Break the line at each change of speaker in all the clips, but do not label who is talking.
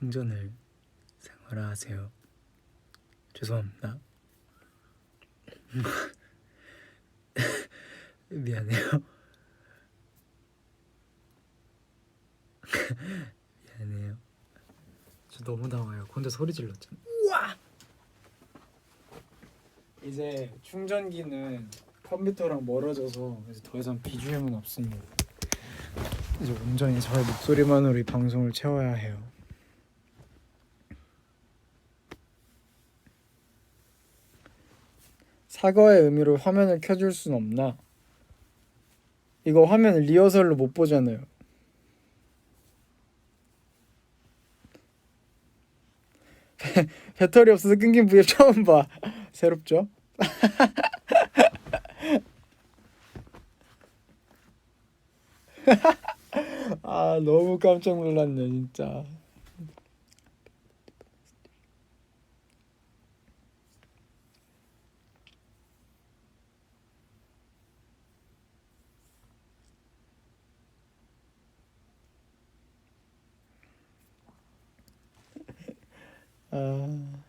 충전을 생활화하세요. 죄송합니다. 미안해요. 미안해요. 저 너무 당황해요. 혼자 소리 질렀잖아. 우와! 이제 충전기는 컴퓨터랑 멀어져서 이제 더 이상 BGM은 없습니다. 이제 온전히 저의 목소리만으로 이 방송을 채워야 해요. 사과의 의미로 화면을 켜줄 순 없나? 이거 화면 리허설로 못 보잖아요. 배- 배터리 없어서 끊긴 부위 처음 봐. 새롭죠? 아 너무 깜짝 놀랐네 진짜. 아.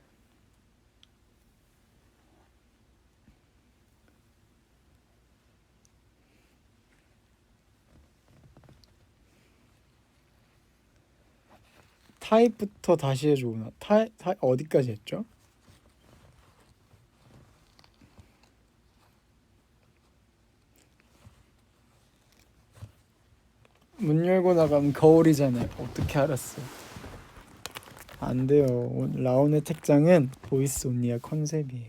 타입부터 다시 해줘 나 타입, 타입 어디까지 했죠? 문 열고 나가면 거울이잖아요. 어떻게 알았어? 안 돼요. 라온의 책장은 보이스 온리아 컨셉이에요.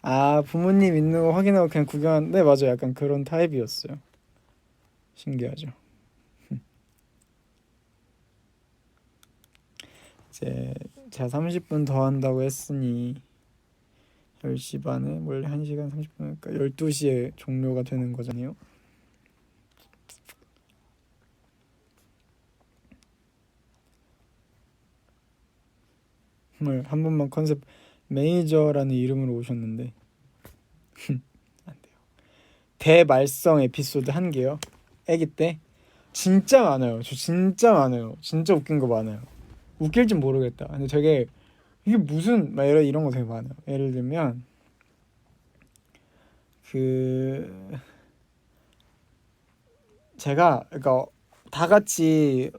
아 부모님 있는 거 확인하고 그냥 구경한. 네 맞아요. 약간 그런 타입이었어요. 신기하죠. 이제 제가 30분 더 한다고 했으니 10시 반에 원래 1시간 30분 그러니까 12시에 종료가 되는 거잖아요. 정말 한 번만 컨셉 매니저라는 이름으로 오셨는데 안 돼요. 대말썽 에피소드 한 개요. 아기 때 진짜 많아요. 저 진짜 많아요. 진짜 웃긴 거 많아요. 웃길지 모르겠다. 근데 되게 이게 무슨 막 이런 이런 거 되게 많아요. 예를 들면 그 제가 그러니까 다 같이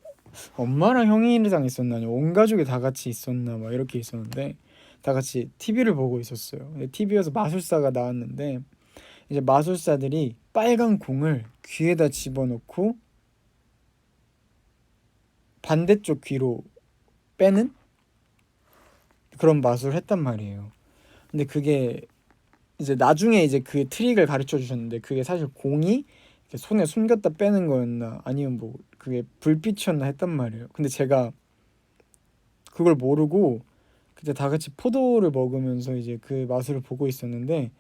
엄마랑 형이랑 있었나 온 가족이 다 같이 있었나 막 이렇게 있었는데 다 같이 TV를 보고 있었어요. TV에서 마술사가 나왔는데 이제 마술사들이 빨간 공을 귀에다 집어넣고 반대쪽 귀로 빼는 그런 마술을 했단 말이에요. 근데 그게 이제 나중에 이제 그 트릭을 가르쳐 주셨는데 그게 사실 공이 손에 숨겼다 빼는 거였나 아니면 뭐 그게 불빛이었나 했단 말이에요. 근데 제가 그걸 모르고 그때 다 같이 포도를 먹으면서 이제 그 마술을 보고 있었는데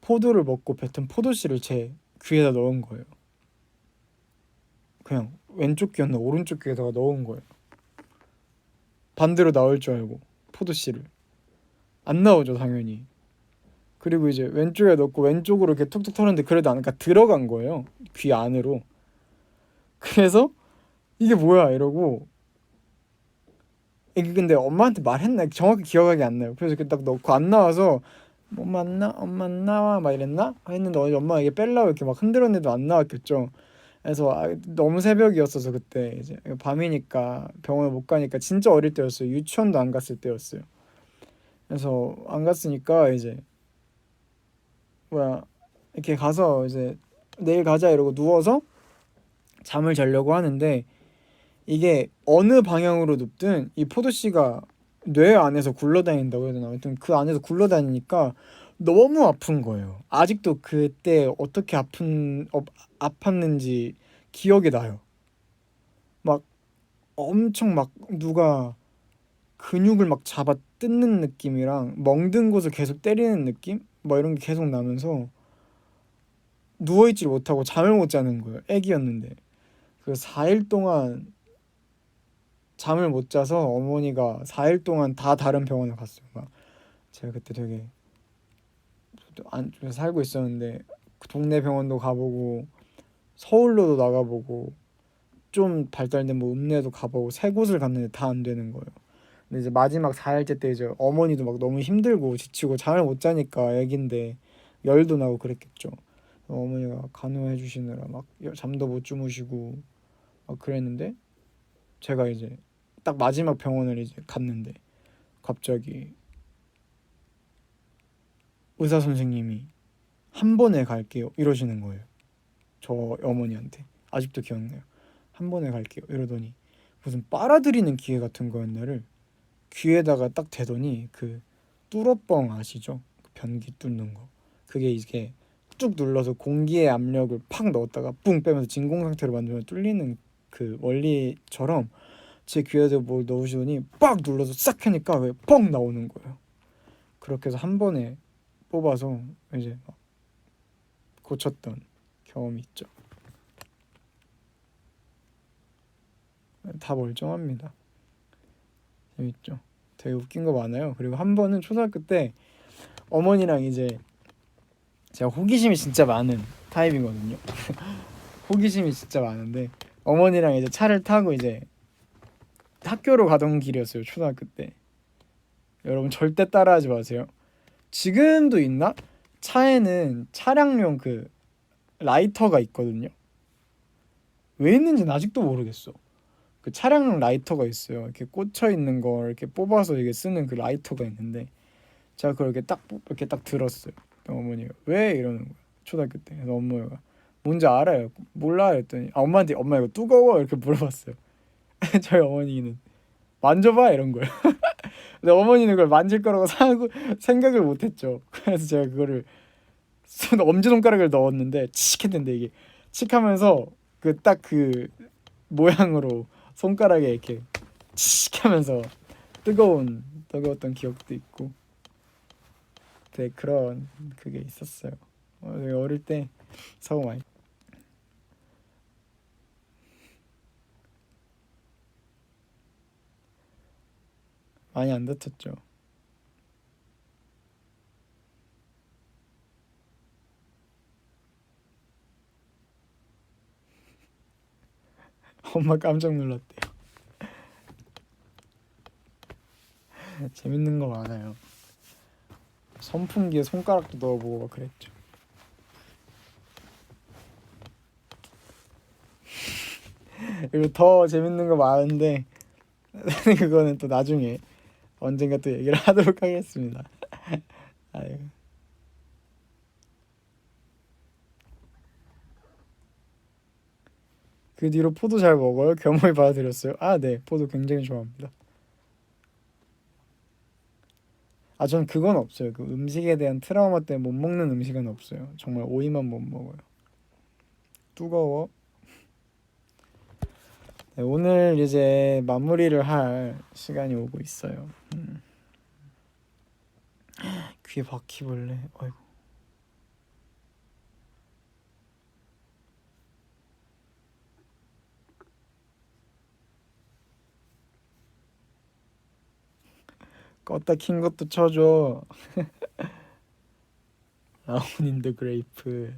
포도를 먹고 뱉은 포도씨를 제 귀에다 넣은 거예요. 그냥 왼쪽 귀였나 오른쪽 귀에다가 넣은 거예요. 반대로 나올 줄 알고 포도씨를 안 나오죠 당연히. 그리고 이제 왼쪽에 넣고 왼쪽으로 이렇게 툭툭 털었는데 그래도 안, 그러니까 들어간 거예요 귀 안으로. 그래서 이게 뭐야 이러고 이게 근데 엄마한테 말했나 정확히 기억이 안 나요. 그래서 딱 넣고 안 나와서 뭐 엄마 안 나, 엄마 안 나와 막 이랬나 했는데 어제 엄마가 이게 뺄라고 이렇게 막 흔들었는데도 안 나왔겠죠. 그래서 아, 너무 새벽이었어서 그때 이제 밤이니까 병원에 못 가니까 진짜 어릴 때였어요. 유치원도 안 갔을 때였어요. 그래서 안 갔으니까 이제 뭐야 이렇게 가서 이제 내일 가자 이러고 누워서 잠을 자려고 하는데 이게 어느 방향으로 눕든 이 포도씨가 뇌 안에서 굴러다닌다고 해야 되나 하여튼 그 안에서 굴러다니니까 너무 아픈 거예요. 아직도 그때 어떻게 아픈 어, 아팠는지 기억이 나요. 막 엄청 막 누가 근육을 막 잡아 뜯는 느낌이랑 멍든 곳을 계속 때리는 느낌? 뭐 이런 게 계속 나면서 누워 있지를 못하고 잠을 못 자는 거예요. 애기였는데. 그 4일 동안 잠을 못 자서 어머니가 4일 동안 다 다른 병원을 갔어요. 막 제가 그때 되게 안쪽에 살고 있었는데 그 동네 병원도 가보고 서울로도 나가보고 좀 발달된 뭐 읍내도 가보고 세 곳을 갔는데 다 안 되는 거예요. 근데 이제 마지막 4일째 때 이제 어머니도 막 너무 힘들고 지치고 잠을 못 자니까 애긴데 열도 나고 그랬겠죠. 어머니가 간호해 주시느라 막 여- 잠도 못 주무시고 막 그랬는데 제가 이제 딱 마지막 병원을 이제 갔는데 갑자기 의사 선생님이 한 번에 갈게요 이러시는 거예요. 저 어머니한테 아직도 기억나요. 한 번에 갈게요 이러더니 무슨 빨아들이는 기계 같은 거였나를 귀에다가 딱 대더니 그 뚫어뻥 아시죠? 그 변기 뚫는 거. 그게 이게 쭉 눌러서 공기의 압력을 팍 넣었다가 뿡 빼면서 진공 상태로 만들면 뚫리는 그 원리처럼 제 귀에다 뭘 넣으시더니 빡 눌러서 싹 하니까 그게 뻥 나오는 거예요. 그렇게 해서 한 번에 뽑아서 이제 막 고쳤던 경험이 있죠. 다 멀쩡합니다. 재밌죠. 되게 웃긴 거 많아요. 그리고 한 번은 초등학교 때 어머니랑 이제 제가 호기심이 진짜 많은 타입이거든요. 호기심이 진짜 많은데 어머니랑 이제 차를 타고 이제 학교로 가던 길이었어요. 초등학교 때. 여러분 절대 따라하지 마세요. 지금도 있나? 차에는 차량용 그 라이터가 있거든요. 왜 있는지는 아직도 모르겠어. 그 차량용 라이터가 있어요. 이렇게 꽂혀 있는 걸 이렇게 뽑아서 이게 쓰는 그 라이터가 있는데 제가 그걸 이렇게 딱 뽑- 이렇게 딱 들었어요. 어머니가 왜 이러는 거야. 초등학교 때. 그래서 엄마가 뭔지 알아요. 몰라 했더니 아, 엄마한테 엄마 이거 뜨거워 이렇게 물어봤어요. 저희 어머니는 만져봐 이런 거예요. 근데 어머니는 그걸 만질 거라고 생각을 못했죠. 그래서 제가 그거를 손 엄지 손가락을 넣었는데 칙 했는데 이게 칙하면서 그 딱 그 모양으로 손가락에 이렇게 칙 하면서 뜨거운 뜨거웠던 기억도 있고 네 그런 그게 있었어요. 어, 어릴 때 사고 많이 많이 안 다쳤죠. 엄마 깜짝 놀랐대요. 재밌는 거 많아요. 선풍기에 손가락도 넣어보고 막 그랬죠. 그리고 더 재밌는 거 많은데 그거는 또 나중에 언젠가 또 얘기를 하도록 하겠습니다. 아유. 그 뒤로 포도 잘 먹어요? 겸허히 받아들였어요. 아, 네. 포도 굉장히 좋아합니다. 아, 전 그건 없어요. 그 음식에 대한 트라우마 때문에 못 먹는 음식은 없어요. 정말 오이만 못 먹어요. 뜨거워. 네, 오늘 이제 마무리를 할 시간이 오고 있어요. 음. 귀에 바퀴벌레. 아이고. 껐다 킨 것도 쳐줘. 라운인더 그레이프.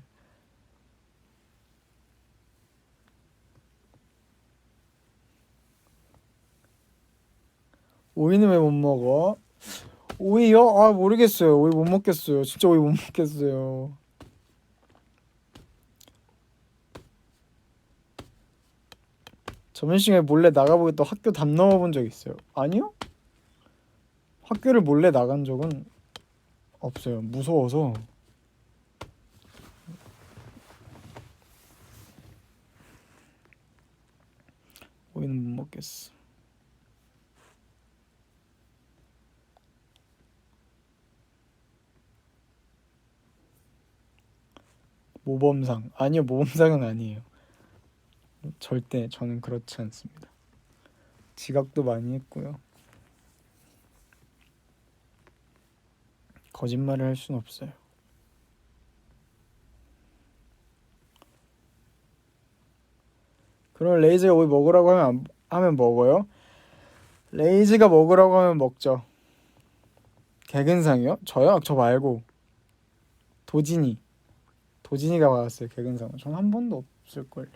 오이는 왜 못 먹어? 오이요? 아 모르겠어요. 오이 못 먹겠어요. 진짜 오이 못 먹겠어요. 점심시간에 몰래 나가보겠다 학교 담 넘어본 적 있어요? 아니요? 학교를 몰래 나간 적은 없어요. 무서워서. 오이는 못 먹겠어. 모범상 아니요 모범상은 아니에요. 절대 저는 그렇지 않습니다. 지각도 많이 했고요. 거짓말을 할 수는 없어요. 그럼 레이즈가 오이 먹으라고 하면 안- 하면 먹어요? 레이즈가 먹으라고 하면 먹죠. 개근상이요? 저요? 저 말고 도진이 도진이가 받았어요 개근상. 전한 번도 없을 걸요.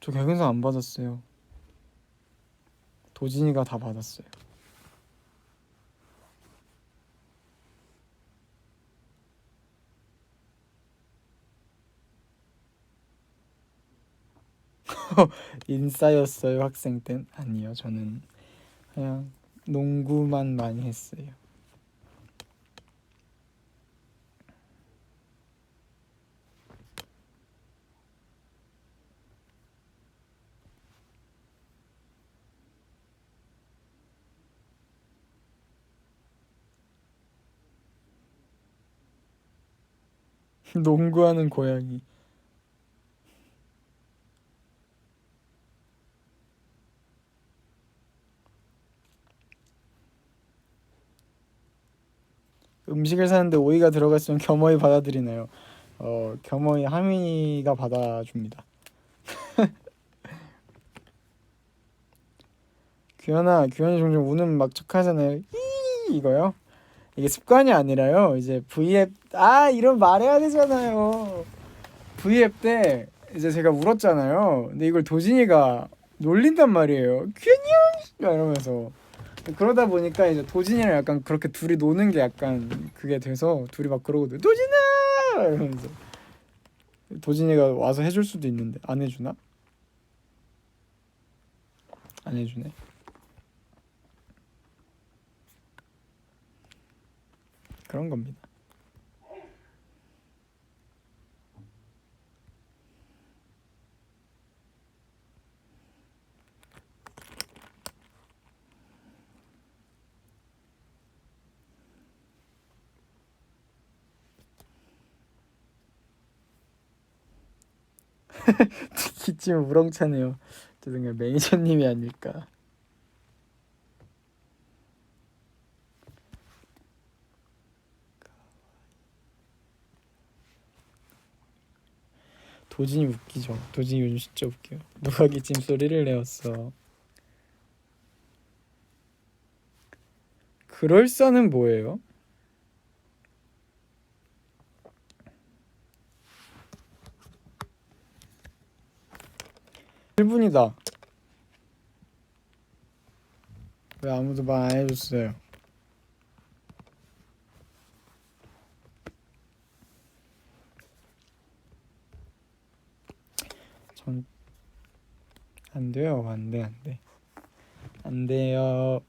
저 개근상 안 받았어요. 도진이가 다 받았어요. 인싸였어요 학생 땐 아니요 저는 그냥 농구만 많이 했어요. 농구하는 고양이. 음식을 사는데 오이가 들어갔으면 겸허히 받아들이나요? 어, 겸허히 하민이가 받아줍니다. 규현아, 규현이 종종 우는 막 척하잖아요. 이 이거요? 이게 습관이 아니라요. 이제 V앱 아 이런 말해야 되잖아요. V앱 때 이제 제가 울었잖아요. 근데 이걸 도진이가 놀린단 말이에요. 규현이 이러면서 그러다 보니까 이제 도진이랑 약간 그렇게 둘이 노는 게 약간 그게 돼서 둘이 막 그러거든. 도진아 이러면서 도진이가 와서 해줄 수도 있는데 안 해주나? 안 해주네. 그런 겁니다. 기침 우렁차네요. 죄송해요. 매니저님이 아닐까. 도진이 웃기죠. 도진이 요즘 진짜 웃겨요. 누가 기침 소리를 내었어. 그럴싸는 뭐예요? 일분이다왜 아무도 말 안 해줬어요? 전 안 돼요. 안 돼, 안 돼. 안 돼요.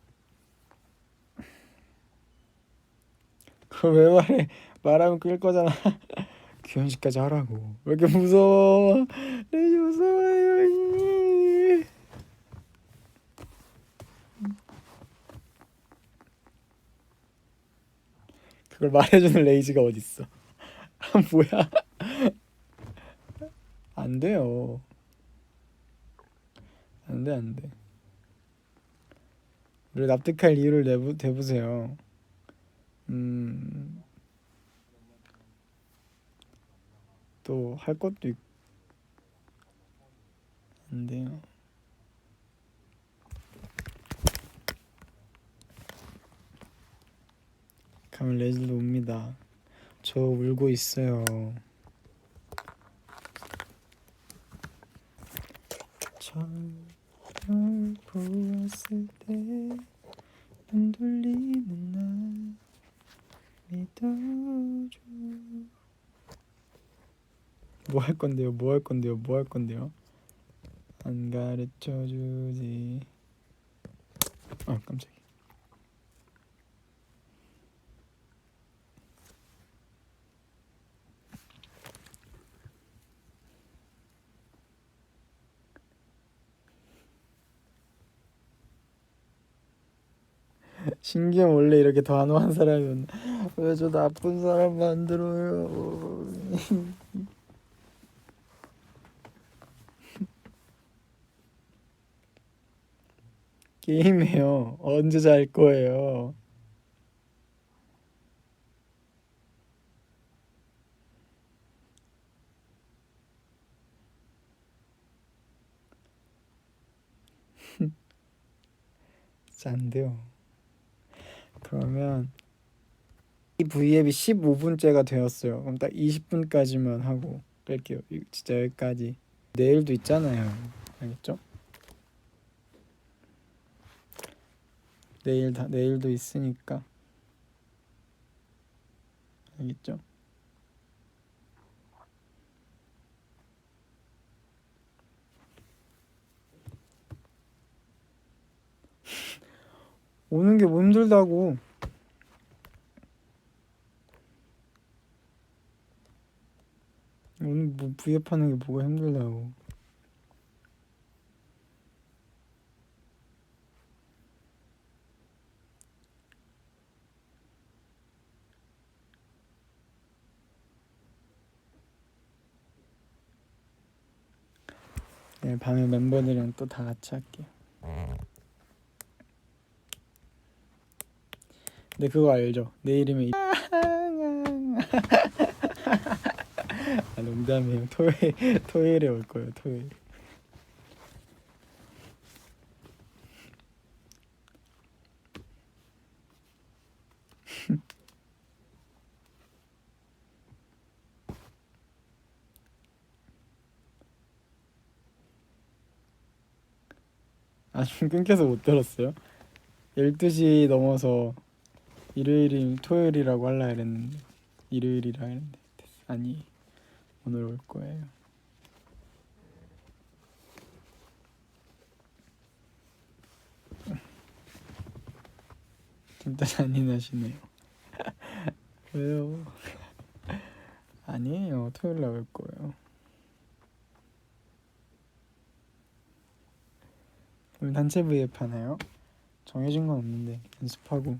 그걸 왜 말해? 말하면 끌 거잖아. 규현 씨까지 하라고. 왜 이렇게 무서워? 왜 이렇게 무서워요? 이. 그걸 말해주는 레이지가 어딨어? 아, 뭐야? 안 돼요. 안 돼, 안 돼. 우리 납득할 이유를 내부, 대보세요. 음, 또 할 것도 있고. 안 돼요. 가면 레즈도 옵니다. 저 울고 있어요. 처 음 보았을 때 눈 돌리는 날 믿어줘. 뭐 할 건데요? 뭐 할 건데요? 뭐 할 건데요? 안 가르쳐 주지. 아 깜짝이야. 신기한 원래 이렇게 단호한 사람이었나? 왜저 나쁜 사람 만들어요? 게임해요. 언제 잘 거예요? 안 돼요. 그러면 이 V앱이 15분째가 되었어요. 그럼 딱 20분까지만 하고 뺄게요. 이- 진짜 여기까지. 내일도 있잖아요. 알겠죠? 내일 다 내일도 있으니까 알겠죠? 오는 게뭐 힘들다고. 오늘 뭐 부협하는 게 뭐가 힘들다고. 내일 밤에 멤버들이랑 또 다 같이 할게요 근데 그거 알죠? 내 이름이 아 농담이에요. 토요일 토요일에 올 거예요 토요일. 아 좀 끊겨서 못 들었어요? 12시 넘어서 일요일이 토요일이라고 할라 그랬는데 일요일이라 했는데. 아니 오늘 올 거예요. 진짜 잔인하시네요. 왜요? 아니에요. 토요일 날 올 거예요. 오늘 단체 브이앱 하나요? 정해진 건 없는데 연습하고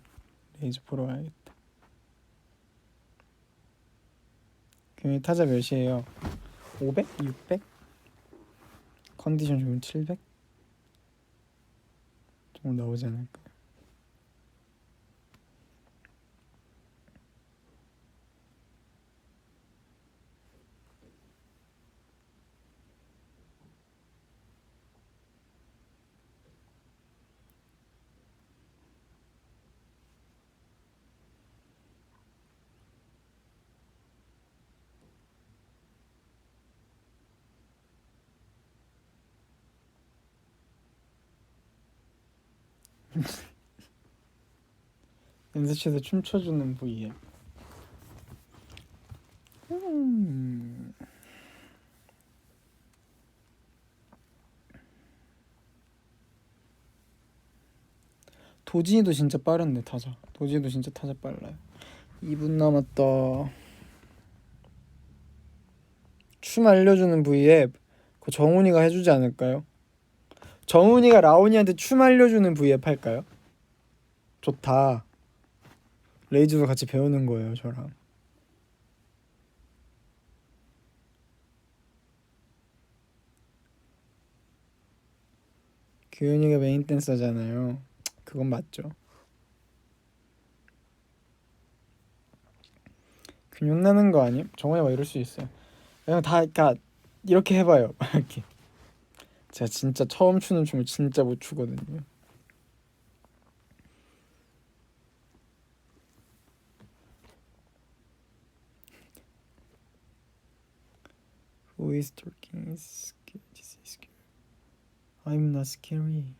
레이즈 보러 가야겠다. 금일 타자 몇이에요? 500? 600? 컨디션 좋으면 700? 정도 나오지 않을까? 연습실에서 춤춰주는 부위에 음. 도진이도 진짜 빠른데 타자 도진이도 진짜 타자 빨라요 2분 남았다 춤 알려주는 부위에 그 정훈이가 해주지 않을까요? 정훈이가 라온이한테 춤 알려주는 V앱 할까요? 좋다. 레이즈도 같이 배우는 거예요, 저랑. 규현이가 메인 댄서잖아요. 그건 맞죠. 근육 나는 거 아님? 정원이 막 이럴 수 있어요. 그냥 다, 다 이렇게 해봐요. 이렇게. 제가 진짜 처음 추는 춤을 진짜 못 추거든요. Scary. I'm not scary.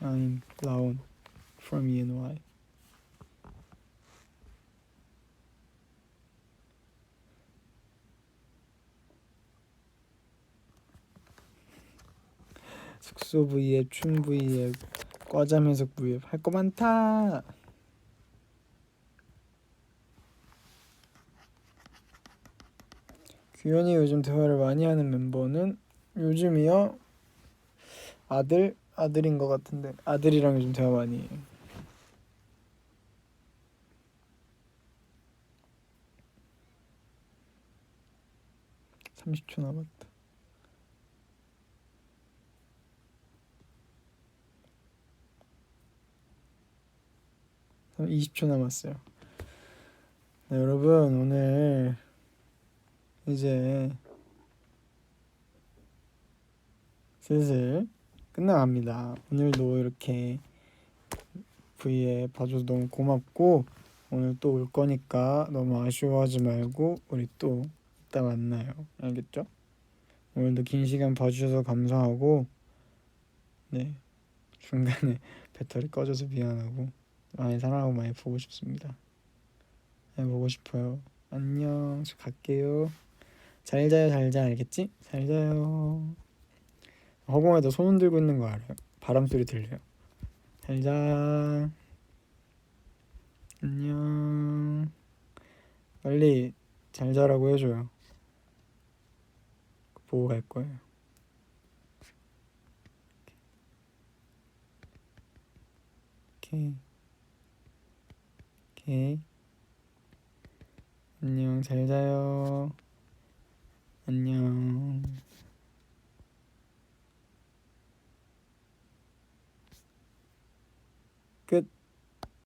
I'm Laon from E ENY. 숙소 V앱, 춤 V앱, 과잠 해석 V앱 할 거 많다. 규현이 요즘 대화를 많이 하는 멤버는 요즘이요 아들 아들인 것 같은데 아들이랑 요즘 대화 많이 해요. (30초) 남았다. 20초 남았어요. 네, 여러분 오늘 이제 슬슬 끝나갑니다. 오늘도 이렇게 V에 봐줘서 너무 고맙고 오늘 또 올 거니까 너무 아쉬워하지 말고 우리 또 이따 만나요. 알겠죠? 오늘도 긴 시간 봐주셔서 감사하고 네 중간에 배터리 꺼져서 미안하고 많이 사랑하고 많이 보고 싶습니다. 네, 보고 싶어요. 안녕. 저 갈게요. 잘 자요, 잘 자. 알겠지? 잘 자요. 허공에도 손 흔들고 있는 거 알아요? 바람 소리 들려요. 잘 자. 안녕. 빨리 잘 자라고 해줘요. 보고 갈 거예요. 오케이. 오케이. 안녕, 잘 자요. 안녕. 끝.